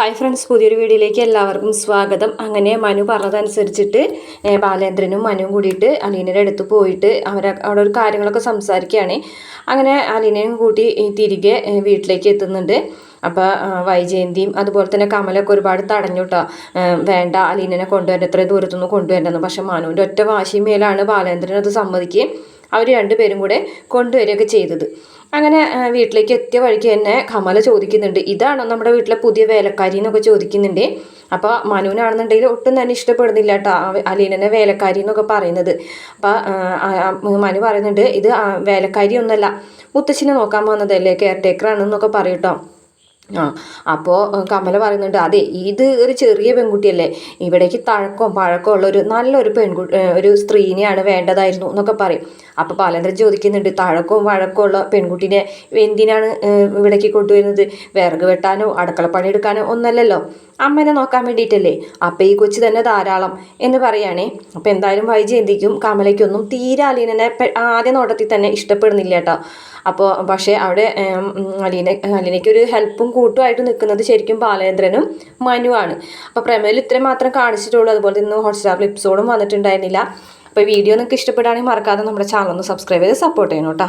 Hi friends പുതിയൊരു വീഡിയോയിലേക്ക് എല്ലാവർക്കും സ്വാഗതം. അങ്ങനെ മനു പറഞ്ഞതനുസരിച്ചിട്ട് ബാലേന്ദ്രനും മനുവും കൂടിയിട്ട് അലീനയുടെ അടുത്ത് പോയിട്ട് അവർ അവിടെ ഒരു കാര്യങ്ങളൊക്കെ സംസാരിക്കുകയാണ്. അങ്ങനെ അലീനയും കൂട്ടി തിരികെ വീട്ടിലേക്ക് എത്തുന്നുണ്ട്. അപ്പോൾ വൈജയന്തിയും അതുപോലെ തന്നെ കമലൊക്കെ ഒരുപാട് തടഞ്ഞു കേട്ടോ വേണ്ട അലീനനെ കൊണ്ടുവരേണ്ട ഇത്രയും ദൂരത്തുനിന്ന് കൊണ്ടുവരേണ്ടെന്ന്. പക്ഷേ മനുവിന്റെ ഒറ്റ വാശിമേലാണ് ബാലേന്ദ്രൻ അത് സമ്മതിക്കുകയും അവർ രണ്ടുപേരും കൂടെ കൊണ്ടുവരികയൊക്കെ ചെയ്തത്. അങ്ങനെ വീട്ടിലേക്ക് എത്തിയ വഴിക്ക് തന്നെ കമല ചോദിക്കുന്നുണ്ട്. ഇതാണോ നമ്മുടെ വീട്ടിലെ പുതിയ വേലക്കാരി? എന്നൊക്കെ ചോദിക്കുന്നുണ്ട്. അപ്പോൾ മനുവിനാണെന്നുണ്ടെങ്കിൽ ഒട്ടും തന്നെ ഇഷ്ടപ്പെടുന്നില്ല കേട്ടോ അലീനനെ വേലക്കാരി എന്നൊക്കെ പറയുന്നത്. അപ്പോൾ മനു പറയുന്നുണ്ട് ഇത് വേലക്കാരി ഒന്നല്ല മുത്തശ്ശിനെ നോക്കാൻ വന്നതല്ലേ കെയർ ടേക്കറാണെന്നൊക്കെ പറയും കേട്ടോ ആ അപ്പോൾ കമല പറയുന്നുണ്ട് അതെ ഇത് ഒരു ചെറിയ പെൺകുട്ടിയല്ലേ ഇവിടേക്ക് തഴക്കവും പഴക്കവും ഉള്ള ഒരു നല്ലൊരു പെൺകുട്ടി ഒരു സ്ത്രീനെയാണ് വേണ്ടതായിരുന്നു എന്നൊക്കെ പറയും. അപ്പോൾ പാലേന്ദ്രൻ ചോദിക്കുന്നുണ്ട് തഴക്കവും വഴക്കവും ഉള്ള പെൺകുട്ടീനെ എന്തിനാണ് ഇവിടേക്ക് കൊണ്ടുവരുന്നത്? വിറക് വെട്ടാനോ അടുക്കളപ്പണി എടുക്കാനോ ഒന്നല്ലല്ലോ. അമ്മനെ നോക്കാൻ വേണ്ടിയിട്ടല്ലേ? അപ്പം ഈ കൊച്ചു തന്നെ ധാരാളം എന്ന് പറയുകയാണേ അപ്പോൾ എന്തായാലും വൈജയന്തിക്കും കമലയ്ക്കൊന്നും തീരെ അലീനനെ ആദ്യ നോട്ടത്തിൽ തന്നെ ഇഷ്ടപ്പെടുന്നില്ല കേട്ടോ. അപ്പോൾ പക്ഷേ അവിടെ അലീന അലീനയ്ക്ക് ഒരു ഹെൽപ്പും കൂട്ടുമായിട്ട് നിൽക്കുന്നത് ശരിക്കും ബാലേന്ദ്രനും മനുവാണ്. അപ്പോൾ പ്രമേയിൽ ഇത്രയും മാത്രം കാണിച്ചിട്ടുള്ളൂ. അതുപോലെ തന്നെ ഹോട്ട്സ്റ്റാർ എപ്പിസോഡും വന്നിട്ടുണ്ടായിരുന്നില്ല. അപ്പോൾ വീഡിയോ നിങ്ങൾക്ക് ഇഷ്ടപ്പെടുകയാണെങ്കിൽ മറക്കാതെ നമ്മുടെ ചാനൽ ഒന്ന് സബ്സ്ക്രൈബ് ചെയ്ത് സപ്പോർട്ട് ചെയ്യണം കേട്ടോ.